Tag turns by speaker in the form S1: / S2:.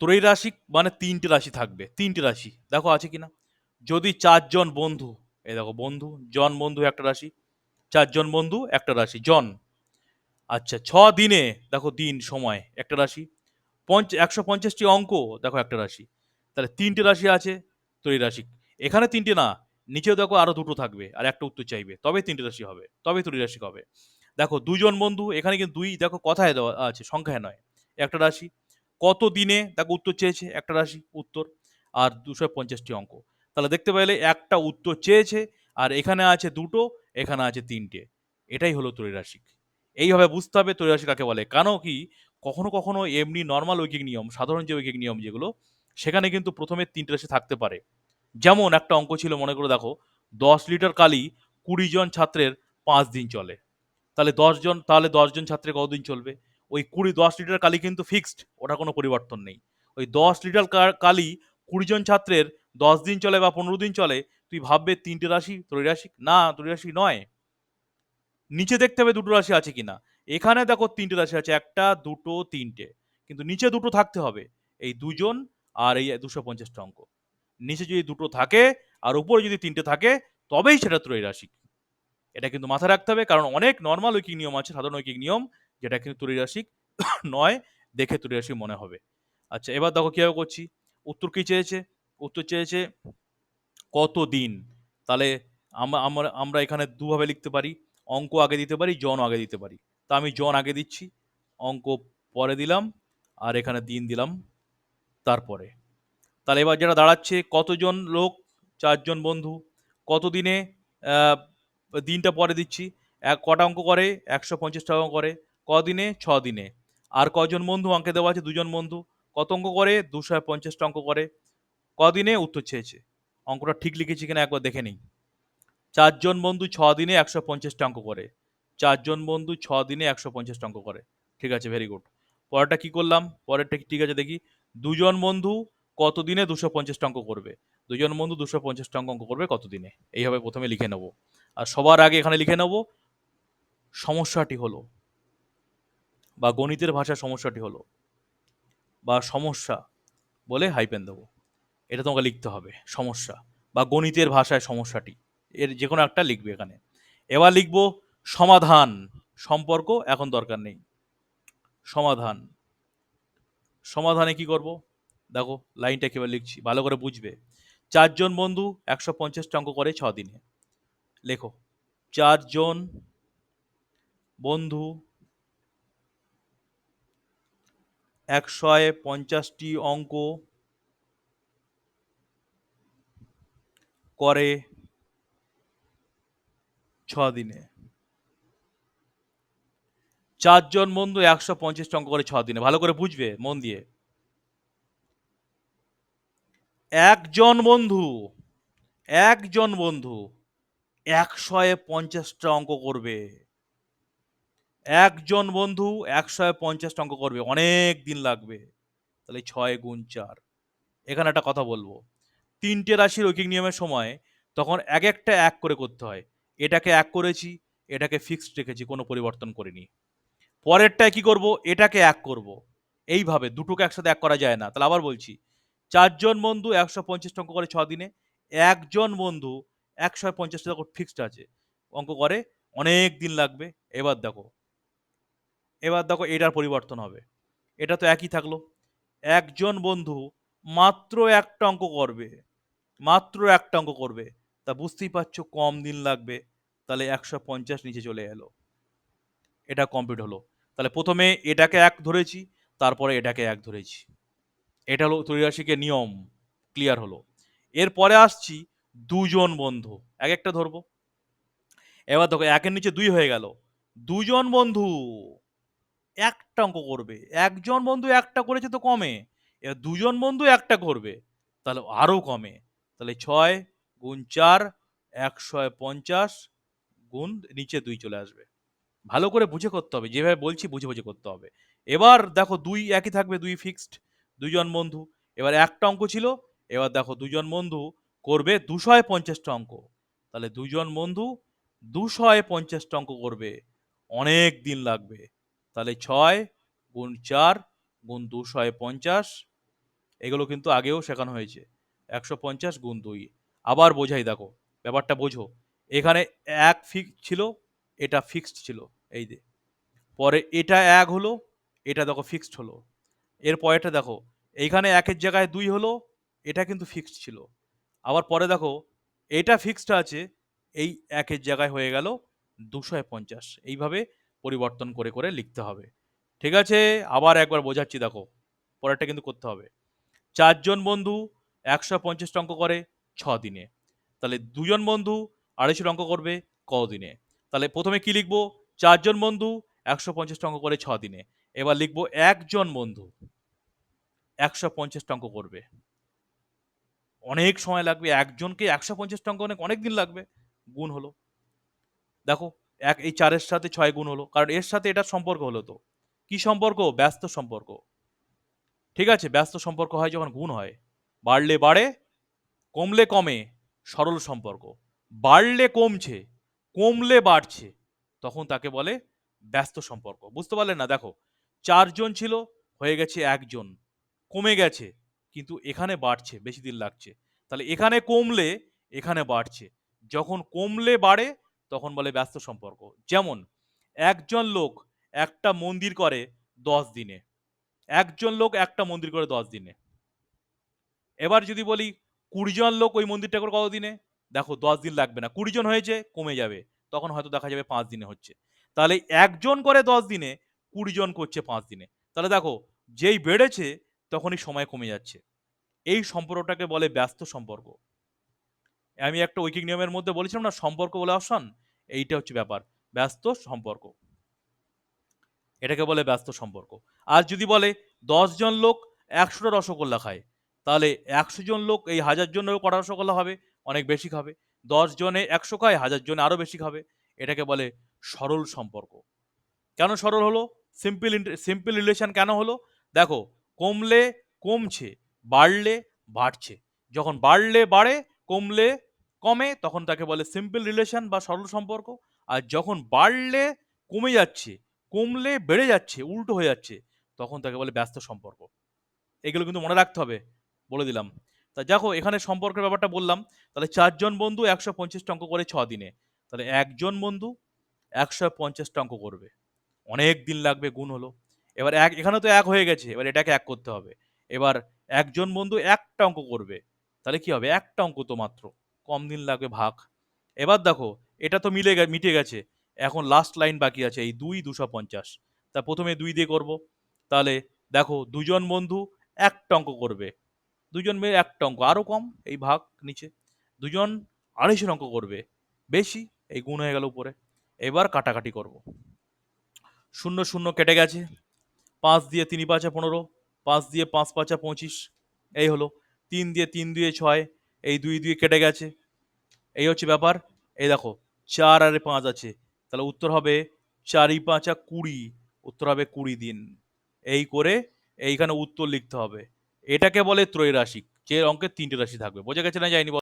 S1: ত্রৈরাশিক মানে তিনটে রাশি থাকবে, তিনটে রাশি, দেখো আছে কিনা? যদি চারজন বন্ধু, এই দেখো বন্ধু, জন বন্ধু একটা রাশি, চারজন বন্ধু একটা রাশি, জন আচ্ছা ছ দিনে, দেখো দিন, সময়, একটা রাশি, পঞ্চ, একশো পঞ্চাশটি অঙ্ক, দেখো একটা রাশি, তাহলে তিনটে রাশি আছে ত্রৈরাশিক এখানে তিনটে না, নিচেও দেখো আরও দুটো থাকবে, আর একটা উত্তর চাইবে, তবে তিনটে রাশি হবে, তবে ত্রৈরাশিক হবে, দেখো দুজন বন্ধু, এখানে কিন্তু দুই, দেখো কথায় দেওয়া আছে, সংখ্যায় নয়, একটা রাশি কত দিনে দেখো উত্তর চেয়েছে একটা রাশি, উত্তর আর দুশো পঞ্চাশটি অঙ্ক। তাহলে দেখতে পাইলে একটা উত্তর চেয়েছে আর এখানে আছে দুটো, এখানে আছে তিনটে। এটাই হলো ত্রৈরাশিক। এইভাবে বুঝতে হবে ত্রৈরাশিক কাকে বলে। কেন কি? কখনো কখনো এমনি নর্মাল ঐকিক নিয়ম, সাধারণ যে ঐকিক নিয়ম যেগুলো, সেখানে কিন্তু প্রথমে তিনটে রাশি থাকতে পারে। যেমন একটা অঙ্ক ছিল, মনে করে দেখো, দশ লিটার কালি কুড়ি জন ছাত্রের পাঁচ দিন চলে। তাহলে দশজন তাহলে দশজন ছাত্রের কতদিন চলবে? ওই কুড়ি দশ লিটার কালি কিন্তু ফিক্সড ওটা কোনো পরিবর্তন নেই। ওই দশ লিটার কালি কুড়ি জন ছাত্রের দশ দিন চলে বা পনেরো দিন চলে, তুই ভাববে তিনটে রাশি ত্রৈরাশিক না ত্রৈরাশিক নয়। নিচে দেখতে হবে দুটো রাশি আছে কিনা। এখানে দেখো তিনটে রাশি আছে, একটা, দুটো, তিনটে। কিন্তু নিচে দুটো থাকতে হবে, এই দুজন আর এই দুশো পঞ্চাশটা অঙ্ক। নিচে যদি দুটো থাকে আর উপরে যদি তিনটে থাকে, তবেই সেটা ত্রৈরাশিক। এটা কিন্তু মাথায় রাখতে হবে, কারণ অনেক নর্মাল ঐকিক নিয়ম আছে, সাধারণ ঐকিক নিয়ম। যেটা কিন্তু ত্রৈরাশিক নয় দেখে ত্রৈরাশিক মনে হবে। আচ্ছা এবার দেখো কীভাবে করছি? উত্তর কী চেয়েছে? উত্তর চেয়েছে কত দিন তাহলে আমরা আমরা এখানে দুভাবে লিখতে পারি। অঙ্ক আগে দিতে পারি, জন আগে দিতে পারি। তা আমি জন আগে দিচ্ছি, অঙ্ক পরে দিলাম, আর এখানে দিন দিলাম তারপরে। তাহলে এবার যেটা দাঁড়াচ্ছে, কতজন লোক? চারজন বন্ধু। কত দিনে দিনটা পরে দিচ্ছি? এক, কটা অঙ্ক করে? একশো পঞ্চাশ টাকা করে। কদিনে? ছ দিনে আর কজন বন্ধু? অঙ্কে দেওয়া আছে দুজন বন্ধু। কত অঙ্ক করে? দুশো পঞ্চাশটা অঙ্ক করে। কদিনে? উত্তর চেয়েছে। অঙ্কটা ঠিক লিখেছি কিনা একবার দেখে নিই। চারজন বন্ধু ছ দিনে একশো পঞ্চাশটা অঙ্ক করে। চারজন বন্ধু ছ দিনে একশো পঞ্চাশটা অঙ্ক করে। ঠিক আছে ভেরি গুড পরেরটা কি করলাম? পরেরটা ঠিক আছে, দেখি। দুজন বন্ধু কত দিনে দুশো পঞ্চাশটা অঙ্ক করবে? দুজন বন্ধু দুশো পঞ্চাশটা অঙ্ক অঙ্ক করবে কত দিনে এইভাবে প্রথমে লিখে নেব। আর সবার আগে এখানে লিখে নেব। সমস্যাটি হলো বা গণিতের ভাষা সমস্যাটি হলো বা সমস্যা বলে হাইপেন দেবো। এটা তোমাকে লিখতে হবে, সমস্যা বা গণিতের ভাষায় সমস্যাটি। এর যে কোনো একটা লিখবে এখানে। এবার লিখব সমাধান, সম্পর্ক এখন দরকার নেই। সমাধান, সমাধানে কি করব? দেখো লাইনটা কীভাবে লিখছি, ভালো করে বুঝবে। চারজন বন্ধু একশো পঞ্চাশটা অঙ্ক করে ছ দিনে। লেখো, চারজন বন্ধু একশো পঞ্চাশটি অঙ্ক করে ছ দিনে। চারজন বন্ধু একশো পঞ্চাশটি অঙ্ক করে ছ দিনে। ভালো করে বুঝবে, মন দিয়ে। একজন বন্ধু একজন বন্ধু একশো পঞ্চাশটা অঙ্ক করবে। একজন বন্ধু একশো পঞ্চাশটা অঙ্ক করবে, অনেক দিন লাগবে। তাহলে ছয় গুণ চার। এখানে একটা কথা বলব। তিনটে রাশির ঐকিক নিয়মের সময় তখন এক একটা এক করে করতে হয়। এটাকে এক করেছি, এটাকে ফিক্সড রেখেছি, কোনো পরিবর্তন করিনি। পরেরটায় কি করব? এটাকে এক করব। এইভাবে দুটোকে একসাথে এক করা যায় না। তাহলে আবার বলছি, চারজন বন্ধু একশো পঞ্চাশ অঙ্ক করে ছ দিনে একজন বন্ধু একশো পঞ্চাশ টাকা ফিক্সড আছে। অঙ্ক করে অনেক দিন লাগবে। এবার দেখো এবার দেখো এটার পরিবর্তন হবে। এটা তো একই থাকল। একজন বন্ধু মাত্র একটা অঙ্ক করবে, মাত্র একটা অঙ্ক করবে। তা বুঝতেই পারছ কম দিন লাগবে, তাহলে একশো পঞ্চাশ নিচে চলে এলো। এটা কমপ্লিট হলো। তাহলে প্রথমে এটাকে এক ধরেছি, তারপরে এটাকে এক ধরেছি। এটা হলো ত্রৈরাশিকের নিয়ম ক্লিয়ার হলো। এরপরে আসছি দুজন বন্ধু, এক একটা ধরবো। এবার দেখো একের নিচে দুই হয়ে গেল। দুজন বন্ধু একটা অঙ্ক করবে। একজন বন্ধু একটা করেছে তো কমে। এবার দুজন বন্ধু একটা করবে, তাহলে আরও কমে। তাহলে ছয় গুণ চার একশো পঞ্চাশ গুণ নিচে দুই চলে আসবে। ভালো করে বুঝে করতে হবে, যেভাবে বলছি বুঝে বুঝে করতে হবে। এবার দেখো দুই একই থাকবে, দুই ফিক্সড দুজন বন্ধু। এবার একটা অঙ্ক ছিল, এবার দেখো দুজন বন্ধু করবে দুশয় পঞ্চাশটা অঙ্ক। তাহলে দুজন বন্ধু দুশয় পঞ্চাশটা অঙ্ক করবে। অনেক দিন লাগবে। তাহলে ছয় গুণ চার গুণ দুশয় পঞ্চাশ। এগুলো কিন্তু আগেও শেখানো হয়েছে। একশো পঞ্চাশ গুণ দুই। আবার বোঝাই দেখো, ব্যাপারটা বোঝো। এখানে এক ফিক্স ছিল, এটা ফিক্সড ছিল, এই যে। পরে এটা এক হলো, এটা দেখো ফিক্সড হলো। এর পরেরটা দেখো, এইখানে একের জায়গায় দুই হলো, এটা কিন্তু ফিক্সড ছিল। আবার পরে দেখো, এটা ফিক্সড আছে, এই একের জায়গায় হয়ে গেল দুশো পঞ্চাশ। এইভাবে পরিবর্তন করে করে লিখতে হবে। ঠিক আছে? আবার একবার বোঝাচ্ছি, দেখো। পরেরটা কিন্তু করতে হবে। চারজন বন্ধু একশো পঞ্চাশ অঙ্ক করে ছ দিনে। তাহলে দুজন বন্ধু আড়াইশো অঙ্ক করবে ক দিনে। তাহলে প্রথমে কি লিখব? চারজন বন্ধু একশো পঞ্চাশ অঙ্ক করে ছ দিনে। এবার লিখব একজন বন্ধু একশো পঞ্চাশ অঙ্ক করবে। অনেক সময় লাগবে। একজনকে একশো পঞ্চাশ অঙ্ক অনেক অনেক দিন লাগবে। গুণ হলো। দেখো এক, এই চারের সাথে ছয় গুণ হলো। কারণ এর সাথে এটার সম্পর্ক হলো তো। কি সম্পর্ক? ব্যস্ত সম্পর্ক। ঠিক আছে, ব্যস্ত সম্পর্ক হয় যখন গুণ হয়। বাড়লে বাড়ে, কমলে কমে, সরল সম্পর্ক। বাড়লে কমছে, কমলে বাড়ছে, তখন তাকে বলে ব্যস্ত সম্পর্ক। বুঝতে পারলেন না? দেখো, চারজন ছিল, হয়ে গেছে একজন। কমে গেছে, কিন্তু এখানে বাড়ছে, বেশি দিন লাগছে। তাহলে এখানে কমলে, এখানে বাড়ছে। যখন কমলে বাড়ে তখন বলে ব্যস্ত সম্পর্ক। যেমন, একজন লোক একটা মন্দির করে দশ দিনে। একজন লোক একটা মন্দির করে দশ দিনে। এবার যদি বলি কুড়ি জন লোক ওই মন্দিরটা করে কতদিনে দেখো, দশ দিন লাগবে না। কুড়ি জন হয়েছে, কমে যাবে। তখন হয়তো দেখা যাবে পাঁচ দিনে হচ্ছে। তাহলে একজন করে দশ দিনে কুড়ি জন করছে পাঁচ দিনে। তাহলে দেখো, যেই বেড়েছে, তখনই সময় কমে যাচ্ছে। এই সম্পর্কটাকে বলে ব্যস্ত সম্পর্ক। আমি একটা ঐকিক নিয়মের মধ্যে বলেছিলাম না, সম্পর্ক বলে অপশন? এইটা হচ্ছে ব্যাপার। ব্যস্ত সম্পর্ক। এটাকে বলে ব্যস্ত সম্পর্ক। আর যদি বলে জন লোক একশোটা রসগোল্লা খায়, তাহলে একশো জন লোক এই হাজার জনেরও কটা রসগোল্লা হবে অনেক বেশি খাবে। দশ জনে একশো খায়, হাজার জনে আরও বেশি খাবে। এটাকে বলে সরল সম্পর্ক। কেন সরল হলো? সিম্পল সিম্পল রিলেশন কেন হলো? দেখো, কমলে কমছে, বাড়লে বাড়ছে। যখন বাড়লে বাড়ে, কমলে কমে, তখন তাকে বলে সিম্পল রিলেশন বা সরল সম্পর্ক। আর যখন বাড়লে, কমে যাচ্ছে, কমলে বেড়ে যাচ্ছে, উল্টো হয়ে যাচ্ছে, তখন তাকে বলে ব্যস্ত সম্পর্ক। এগুলো কিন্তু মনে রাখতে হবে, বলে দিলাম। তা দেখো, এখানে সম্পর্কের ব্যাপারটা বললাম। তাহলে চারজন বন্ধু একশো পঞ্চাশটা অঙ্ক করে ছ দিনে। তাহলে একজন বন্ধু একশো পঞ্চাশটা অঙ্ক করবে। অনেক দিন লাগবে, গুণ হলো। এবার এক, এখানে তো এক হয়ে গেছে, এবার এটাকে এক করতে হবে। এবার একজন বন্ধু একটা অঙ্ক করবে। তাহলে কি হবে? একটা অঙ্ক তো মাত্র। কম দিন লাগবে ভাগ। এবার দেখো, এটা তো মিলে মিটে গেছে। এখন লাস্ট লাইন বাকি আছে, এই দুই দুশো পঞ্চাশ। তা প্রথমে দুই দিয়ে করব। তাহলে দেখো, দুজন বন্ধু একটা অঙ্ক করবে। দুজন মেয়ে একটা অঙ্ক আরও কম, এই ভাগ নিচে। দুজন আড়াইশো অঙ্ক করবে। বেশি, এই গুণ হয়ে গেল উপরে। এবার কাটাকাটি করব। শূন্য শূন্য কেটে গেছে। পাঁচ দিয়ে তিন পাঁচা পনেরো, পাঁচ দিয়ে পাঁচ পাঁচা পঁচিশ, এই হলো। তিন দিয়ে তিন দিয়ে ছয়, এই দুই দুই কেটে গেছে। এই হচ্ছে ব্যাপার। এই দেখো, চার আর পাঁচ আছে। তাহলে উত্তর হবে চারি পাঁচা কুড়ি। উত্তর হবে কুড়ি দিন। এই করে এইখানে উত্তর লিখতে হবে। এটাকে বলে ত্রৈরাশিক যে অঙ্কের তিনটে রাশি থাকবে। বোঝা গেছে না যায়নি?